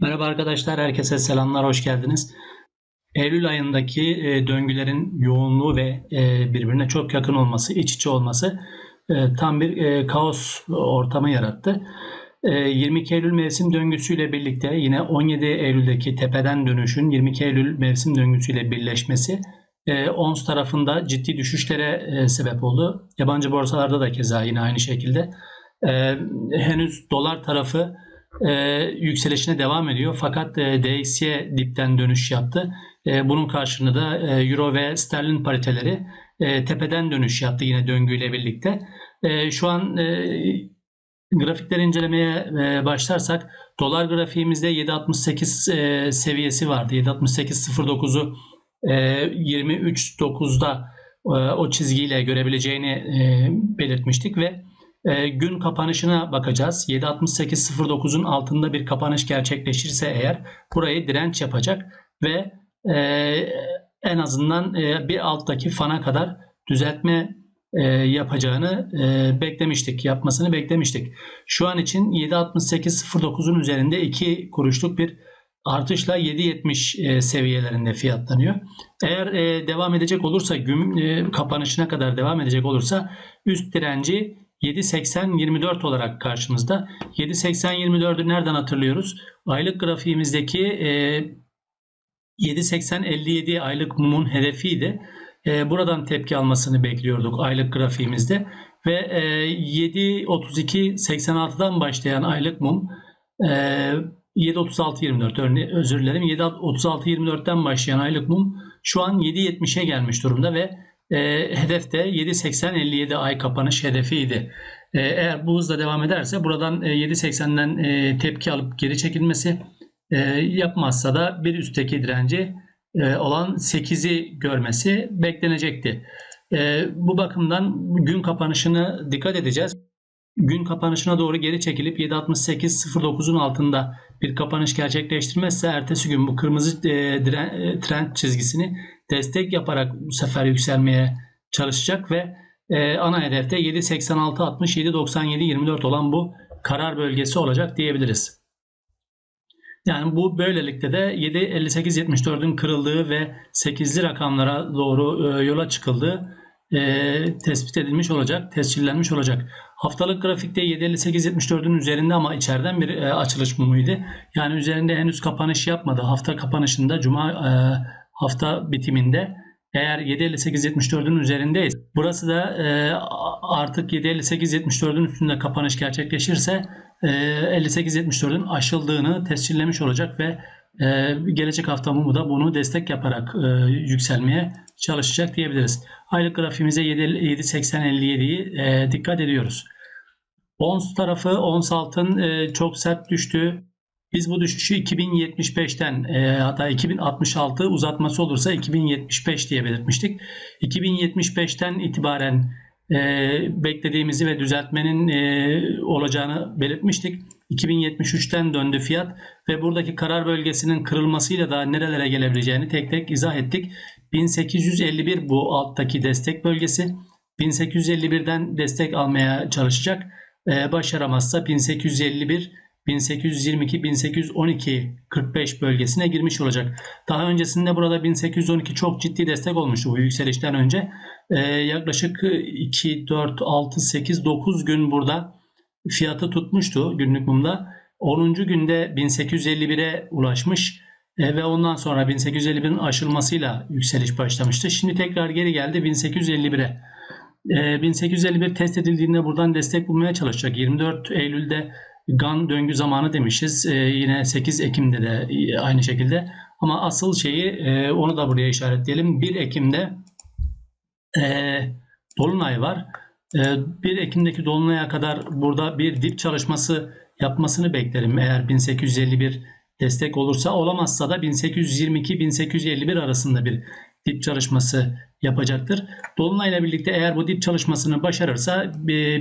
Merhaba arkadaşlar, herkese selamlar, hoş geldiniz. Eylül ayındaki e, döngülerin yoğunluğu ve e, birbirine çok yakın olması, iç içe olması e, tam bir kaos ortamı yarattı. E, 22 Eylül mevsim döngüsüyle birlikte yine 17 Eylül'deki tepeden dönüşün 22 Eylül mevsim döngüsüyle birleşmesi ONS tarafında ciddi düşüşlere sebep oldu. Yabancı borsalarda da keza yine aynı şekilde. Henüz dolar tarafı e, yükselişine devam ediyor. Fakat e, DXY dipten dönüş yaptı. E, bunun karşılığında da e, Euro ve Sterlin pariteleri e, tepeden dönüş yaptı yine döngüyle birlikte. E, şu an e, grafikleri incelemeye e, başlarsak dolar grafiğimizde 7.68 e, seviyesi vardı. 7.68.09'u e, 23.9'da e, o çizgiyle görebileceğini e, belirtmiştik ve e, gün kapanışına bakacağız. 7.68.09'un altında bir kapanış gerçekleşirse eğer burayı direnç yapacak ve e, en azından e, bir alttaki fana kadar düzeltme e, yapacağını e, beklemiştik. Yapmasını beklemiştik. Şu an için 7.68.09'un üzerinde 2 kuruşluk bir artışla 7.70 e, seviyelerinde fiyatlanıyor. Eğer e, devam edecek olursa gün e, kapanışına kadar devam edecek olursa üst direnci 7.80-24 olarak karşımızda. 7.80-24'ü nereden hatırlıyoruz? Aylık grafiğimizdeki e, 7.80-57 aylık mumun hedefiydi. E, buradan tepki almasını bekliyorduk aylık grafiğimizde. Ve e, 7.32-86'dan başlayan aylık mum e, 7.36-24 örneğin özür dilerim 7.36-24'ten başlayan aylık mum şu an 7.70'e gelmiş durumda ve e, hedef de 7.80-57 ay kapanış hedefiydi. E, eğer bu hızla devam ederse buradan e, 7.80'den e, tepki alıp geri çekilmesi e, yapmazsa da bir üstteki direnci e, olan 8'i görmesi beklenecekti. E, bu bakımdan gün kapanışını dikkat edeceğiz. Gün kapanışına doğru geri çekilip 7.68.09'un altında bir kapanış gerçekleştirmezse ertesi gün bu kırmızı e, diren, e, trend çizgisini destek yaparak bu sefer yükselmeye çalışacak ve e, ana hedefte 7.86 60 7.97 24 olan bu karar bölgesi olacak diyebiliriz. Yani bu böylelikle de 7.58-74'ün kırıldığı ve 8'li rakamlara doğru e, yola çıkıldığı e, tespit edilmiş olacak, tescillenmiş olacak. Haftalık grafikte 7.58-74'ün üzerinde ama içeriden bir e, açılış mumuydu. Yani üzerinde henüz kapanış yapmadı. Hafta kapanışında Cuma e, hafta bitiminde eğer 7.58-74'ün üzerindeyiz. Burası da e, artık 7.58-74'ün üstünde kapanış gerçekleşirse e, 58-74'ün aşıldığını tescillemiş olacak ve e, gelecek hafta mumu da bunu destek yaparak e, yükselmeye çalışacak diyebiliriz. Aylık grafiğimize 7.80-57'yi e, dikkat ediyoruz. Ons tarafı, ons altın e, çok sert düştü. Biz bu düşüşü 2075'ten e, hatta 2066 uzatması olursa 2075 diye belirtmiştik. 2075'ten itibaren e, beklediğimizi ve düzeltmenin e, olacağını belirtmiştik. 2073'ten döndü fiyat ve buradaki karar bölgesinin kırılmasıyla da nerelere gelebileceğini tek tek izah ettik. 1851 bu alttaki destek bölgesi. 1851'den destek almaya çalışacak. Ee, başaramazsa 1851 1822 1812 45 bölgesine girmiş olacak. Daha öncesinde burada 1812 çok ciddi destek olmuştu bu yükselişten önce. Ee, yaklaşık 2 4 6 8 9 gün burada fiyatı tutmuştu günlük mumda. 10. günde 1851'e ulaşmış e, ve ondan sonra 1851'in aşılmasıyla yükseliş başlamıştı. Şimdi tekrar geri geldi 1851'e. E, 1851 test edildiğinde buradan destek bulmaya çalışacak. 24 Eylül'de GAN döngü zamanı demişiz. E, yine 8 Ekim'de de aynı şekilde. Ama asıl şeyi e, onu da buraya işaretleyelim. 1 Ekim'de e, Dolunay var. 1 ee, Ekim'deki Dolunay'a kadar burada bir dip çalışması yapmasını beklerim. Eğer 1851 destek olursa olamazsa da 1822-1851 arasında bir dip çalışması yapacaktır. Dolunay ile birlikte eğer bu dip çalışmasını başarırsa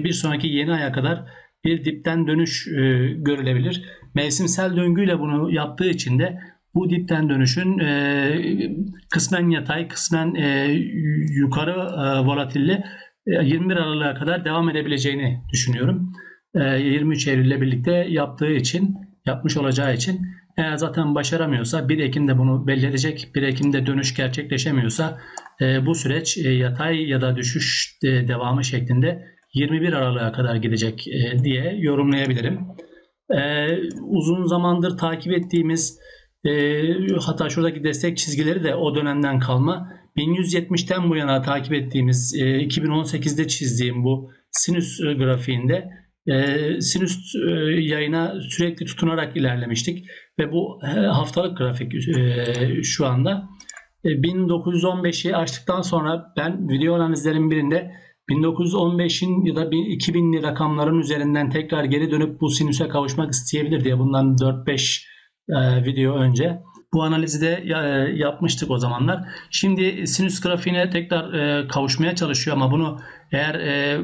bir sonraki yeni aya kadar bir dipten dönüş e, görülebilir. Mevsimsel döngüyle bunu yaptığı için de bu dipten dönüşün e, kısmen yatay, kısmen e, yukarı volatilli 21 e, Aralık'a kadar devam edebileceğini düşünüyorum. 23 e, Eylül ile birlikte yaptığı için, yapmış olacağı için Eğer zaten başaramıyorsa 1 Ekim'de bunu belli edecek. 1 Ekim'de dönüş gerçekleşemiyorsa e, bu süreç e, yatay ya da düşüş e, devamı şeklinde 21 Aralık'a kadar gidecek e, diye yorumlayabilirim. E, uzun zamandır takip ettiğimiz e, hatta şuradaki destek çizgileri de o dönemden kalma. 1170'ten bu yana takip ettiğimiz e, 2018'de çizdiğim bu sinüs e, grafiğinde e, sinüs e, yayına sürekli tutunarak ilerlemiştik ve bu e, haftalık grafik e, şu anda. E, 1915'i açtıktan sonra ben video analizlerin birinde 1915'in ya da 2000'li rakamların üzerinden tekrar geri dönüp bu sinüse kavuşmak isteyebilir diye bundan 4-5 e, video önce bu analizi de e, yapmıştık o zamanlar. Şimdi sinüs grafiğine tekrar e, kavuşmaya çalışıyor ama bunu eğer e,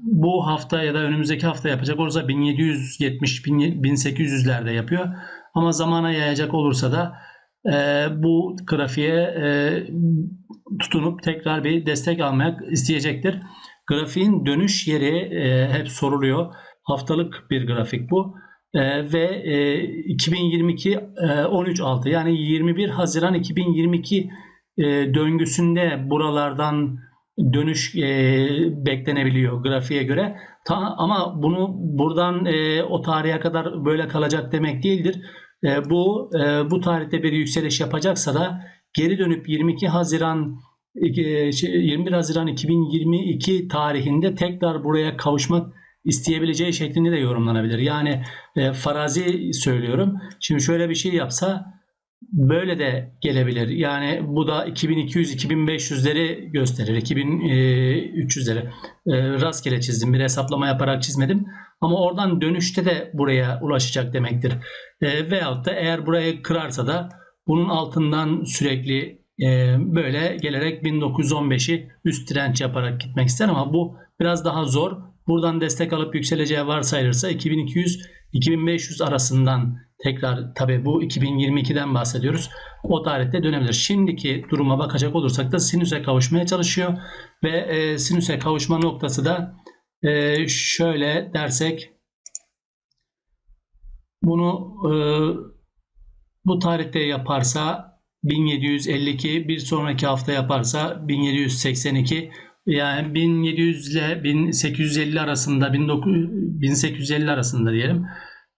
bu hafta ya da önümüzdeki hafta yapacak olursa 1770 1800'lerde yapıyor. Ama zamana yayacak olursa da e, bu grafiğe e, tutunup tekrar bir destek almak isteyecektir. Grafiğin dönüş yeri e, hep soruluyor. Haftalık bir grafik bu. E, ve e, 2022 e, 13 6 yani 21 Haziran 2022 e, döngüsünde buralardan dönüş e, beklenebiliyor grafiğe göre. Ta, ama bunu buradan e, o tarihe kadar böyle kalacak demek değildir. E, bu e, bu tarihte bir yükseliş yapacaksa da geri dönüp 22 Haziran 21 şey, Haziran 2022 tarihinde tekrar buraya kavuşmak isteyebileceği şeklinde de yorumlanabilir. Yani e, farazi söylüyorum. Şimdi şöyle bir şey yapsa böyle de gelebilir. Yani bu da 2200-2500'leri gösterir. 2300'leri. E, rastgele çizdim. Bir hesaplama yaparak çizmedim. Ama oradan dönüşte de buraya ulaşacak demektir. E, veyahut da eğer burayı kırarsa da bunun altından sürekli e, böyle gelerek 1915'i üst direnç yaparak gitmek ister ama bu biraz daha zor. Buradan destek alıp yükseleceği varsayılırsa 2200-2500 arasından tekrar tabi bu 2022'den bahsediyoruz. O tarihte dönebilir. Şimdiki duruma bakacak olursak da sinüse kavuşmaya çalışıyor ve e, sinüse kavuşma noktası da e, şöyle dersek bunu e, bu tarihte yaparsa 1752 bir sonraki hafta yaparsa 1782 yani 1700 ile 1850 arasında 1850 arasında diyelim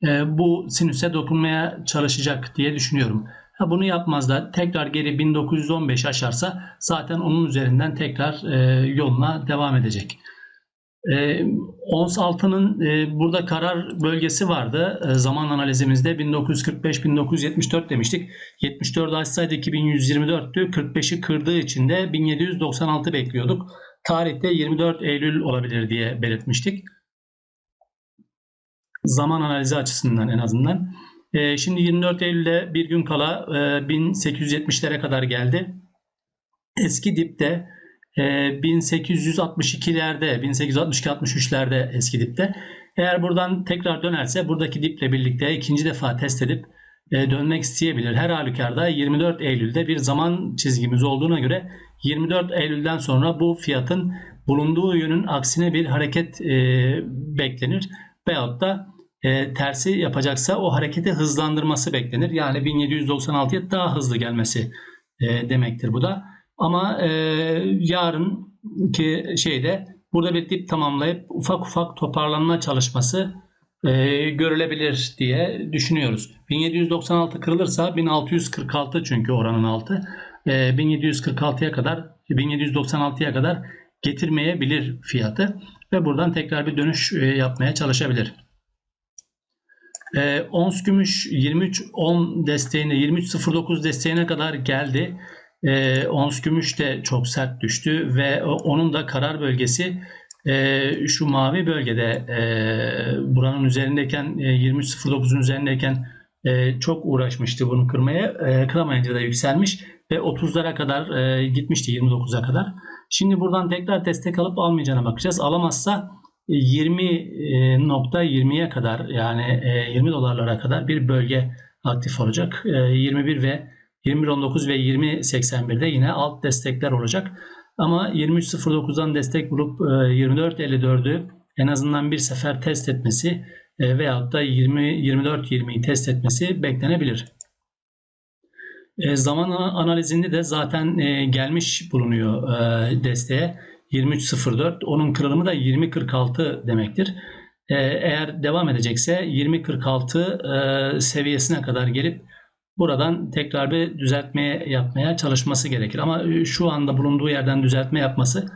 e, bu sinüse dokunmaya çalışacak diye düşünüyorum. Ha, bunu yapmaz da tekrar geri 1915 aşarsa zaten onun üzerinden tekrar e, yoluna devam edecek. E, ons altının e, burada karar bölgesi vardı. E, zaman analizimizde 1945-1974 demiştik. 74 açsaydı 2124'tü. 45'i kırdığı için de 1796 bekliyorduk. Tarihte 24 Eylül olabilir diye belirtmiştik. Zaman analizi açısından en azından. E, şimdi 24 Eylül'de bir gün kala e, 1870'lere kadar geldi. Eski dipte 1862'lerde, e, 1862-63'lerde eski dipte. Eğer buradan tekrar dönerse buradaki diple birlikte ikinci defa test edip e, dönmek isteyebilir. Her halükarda 24 Eylül'de bir zaman çizgimiz olduğuna göre 24 Eylül'den sonra bu fiyatın bulunduğu yönün aksine bir hareket e, beklenir. Veyahut da tersi yapacaksa o hareketi hızlandırması beklenir. Yani 1796'ya daha hızlı gelmesi demektir bu da. Ama e, yarınki şeyde burada bir dip tamamlayıp ufak ufak toparlanma çalışması e, görülebilir diye düşünüyoruz. 1796 kırılırsa 1646 çünkü oranın altı. E, 1746'ya kadar 1796'ya kadar getirmeyebilir fiyatı ve buradan tekrar bir dönüş e, yapmaya çalışabilir. E, ons gümüş 23.10 desteğine 23.09 desteğine kadar geldi. E, ons gümüş de çok sert düştü ve onun da karar bölgesi e, şu mavi bölgede e, buranın üzerindeyken e, 23.09'un üzerindeyken e, çok uğraşmıştı bunu kırmaya. E, kıramayınca da yükselmiş ve 30'lara kadar e, gitmişti 29'a kadar. Şimdi buradan tekrar destek alıp almayacağına bakacağız. Alamazsa 20.20'ye kadar yani 20 dolarlara kadar bir bölge aktif olacak. 21 ve 21.19 ve 20.81'de yine alt destekler olacak. Ama 23.09'dan destek bulup 24.54'ü e, en azından bir sefer test etmesi e, veyahut da 20 24.20'yi test etmesi beklenebilir. E, zaman ana- analizinde de zaten gelmiş bulunuyor desteğe 23.04. Onun kırılımı da 20.46 demektir. Eğer devam edecekse 20.46 e, seviyesine kadar gelip buradan tekrar bir düzeltmeye yapmaya çalışması gerekir. Ama e, şu anda bulunduğu yerden düzeltme yapması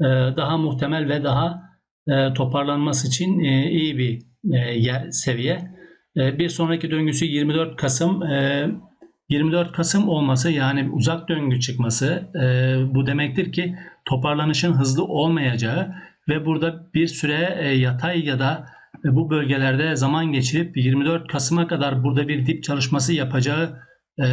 e, daha muhtemel ve daha e, toparlanması için iyi bir yer seviye. Bir sonraki döngüsü 24 Kasım. E, 24 Kasım olması yani uzak döngü çıkması bu demektir ki toparlanışın hızlı olmayacağı ve burada bir süre yatay ya da e, bu bölgelerde zaman geçirip 24 Kasım'a kadar burada bir dip çalışması yapacağı e,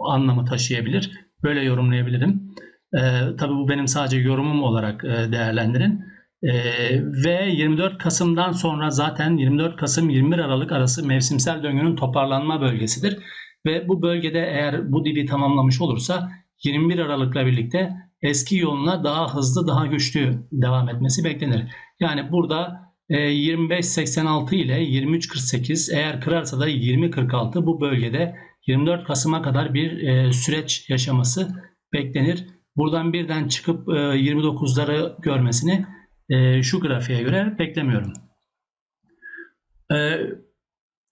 anlamı taşıyabilir. Böyle yorumlayabilirim. E, tabii bu benim sadece yorumum olarak e, değerlendirin. E, ve 24 Kasım'dan sonra zaten 24 Kasım 21 Aralık arası mevsimsel döngünün toparlanma bölgesidir. Ve bu bölgede eğer bu dibi tamamlamış olursa 21 Aralık'la birlikte eski yoluna daha hızlı, daha güçlü devam etmesi beklenir. Yani burada 25.86 ile 23.48 eğer kırarsa da 20.46 bu bölgede 24 Kasım'a kadar bir e, süreç yaşaması beklenir. Buradan birden çıkıp e, 29'ları görmesini e, şu grafiğe göre beklemiyorum. E,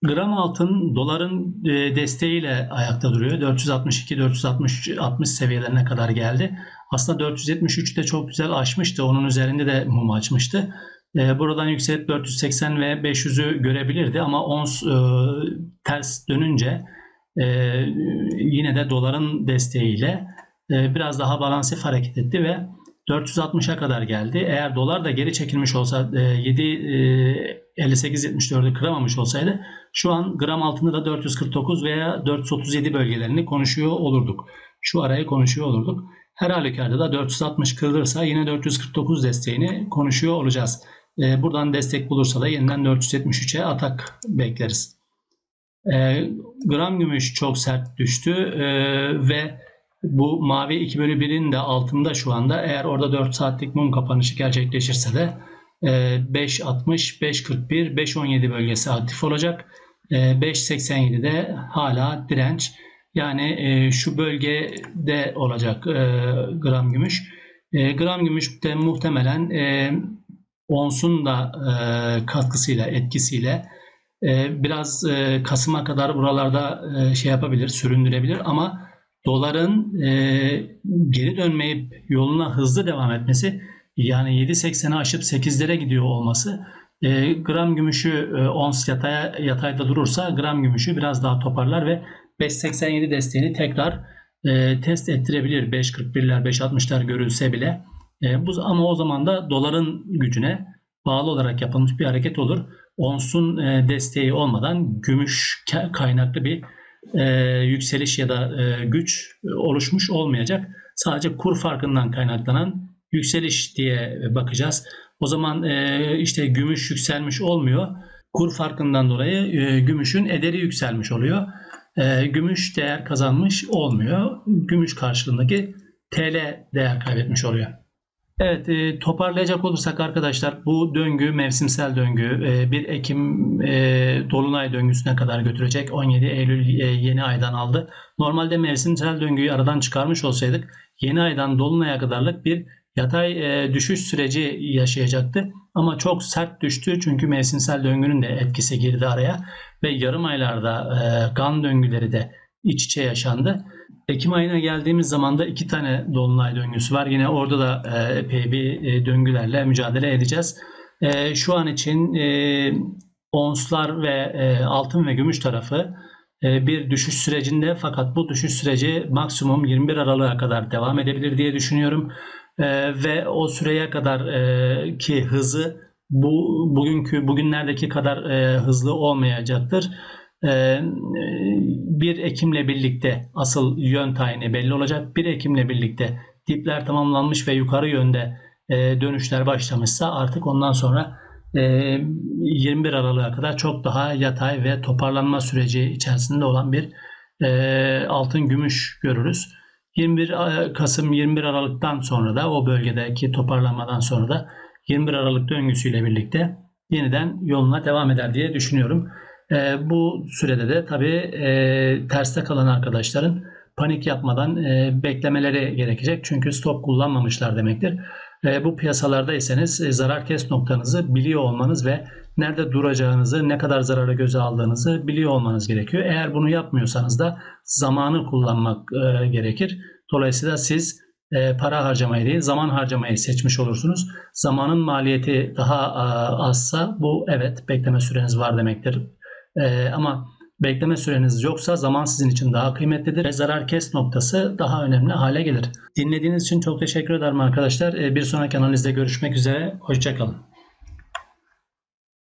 gram altın doların e, desteğiyle ayakta duruyor. 462-460 seviyelerine kadar geldi. Aslında 473'te çok güzel aşmıştı. Onun üzerinde de mum açmıştı. E, buradan yükselip 480 ve 500'ü görebilirdi ama ons e, ters dönünce e, yine de doların desteğiyle e, biraz daha balansif hareket etti ve 460'a kadar geldi. Eğer dolar da geri çekilmiş olsa e, 7 e, 58-74'ü kıramamış olsaydı şu an gram altında da 449 veya 437 bölgelerini konuşuyor olurduk. Şu arayı konuşuyor olurduk. Her halükarda da 460 kırılırsa yine 449 desteğini konuşuyor olacağız. E, buradan destek bulursa da yeniden 473'e atak bekleriz. E, gram gümüş çok sert düştü e, ve bu mavi 2 bölü 1'in de altında şu anda eğer orada 4 saatlik mum kapanışı gerçekleşirse de 5.60, 5.41, 5.17 bölgesi aktif olacak. 5.87'de hala direnç. Yani şu bölgede olacak gram gümüş. Gram gümüş de muhtemelen onsun da katkısıyla, etkisiyle biraz Kasım'a kadar buralarda şey yapabilir, süründürebilir ama doların e, geri dönmeyip yoluna hızlı devam etmesi yani 7.80'i aşıp 8'lere gidiyor olması e, gram gümüşü e, ons yataya, yatayda durursa gram gümüşü biraz daha toparlar ve 5.87 desteğini tekrar e, test ettirebilir. 5.41'ler 5.60'lar görülse bile. E, bu ama o zaman da doların gücüne bağlı olarak yapılmış bir hareket olur. Onsun e, desteği olmadan gümüş kaynaklı bir e, yükseliş ya da e, güç oluşmuş olmayacak. Sadece kur farkından kaynaklanan yükseliş diye bakacağız. O zaman e, işte gümüş yükselmiş olmuyor. Kur farkından dolayı e, gümüşün ederi yükselmiş oluyor. E, gümüş değer kazanmış olmuyor. Gümüş karşılığındaki TL değer kaybetmiş oluyor. Evet e, toparlayacak olursak arkadaşlar bu döngü mevsimsel döngü e, 1 Ekim e, Dolunay döngüsüne kadar götürecek 17 Eylül e, yeni aydan aldı. Normalde mevsimsel döngüyü aradan çıkarmış olsaydık yeni aydan Dolunay'a kadarlık bir yatay e, düşüş süreci yaşayacaktı. Ama çok sert düştü çünkü mevsimsel döngünün de etkisi girdi araya ve yarım aylarda e, gan döngüleri de iç içe yaşandı. Ekim ayına geldiğimiz zaman da iki tane dolunay döngüsü var. Yine orada da e, epey bir e, döngülerle mücadele edeceğiz. E, şu an için onslar ve altın ve gümüş tarafı bir düşüş sürecinde fakat bu düşüş süreci maksimum 21 Aralık'a kadar devam edebilir diye düşünüyorum. Ve o süreye kadar ki hızı bu bugünkü bugünlerdeki kadar hızlı olmayacaktır. 1 Ekim'le birlikte asıl yön tayini belli olacak. 1 Ekim'le birlikte dipler tamamlanmış ve yukarı yönde dönüşler başlamışsa artık ondan sonra 21 Aralık'a kadar çok daha yatay ve toparlanma süreci içerisinde olan bir altın gümüş görürüz. 21 Kasım 21 Aralık'tan sonra da o bölgedeki toparlanmadan sonra da 21 Aralık döngüsüyle birlikte yeniden yoluna devam eder diye düşünüyorum. E, bu sürede de tabii e, terste kalan arkadaşların panik yapmadan e, beklemeleri gerekecek. Çünkü stop kullanmamışlar demektir. E, bu piyasalardaysanız e, zarar kes noktanızı biliyor olmanız ve nerede duracağınızı, ne kadar zarara göze aldığınızı biliyor olmanız gerekiyor. Eğer bunu yapmıyorsanız da zamanı kullanmak e, gerekir. Dolayısıyla siz e, para harcamayı değil, zaman harcamayı seçmiş olursunuz. Zamanın maliyeti daha e, azsa bu evet bekleme süreniz var demektir. E, ama bekleme süreniz yoksa zaman sizin için daha kıymetlidir ve zarar kes noktası daha önemli hale gelir. Dinlediğiniz için çok teşekkür ederim arkadaşlar. E, bir sonraki analizde görüşmek üzere. Hoşçakalın.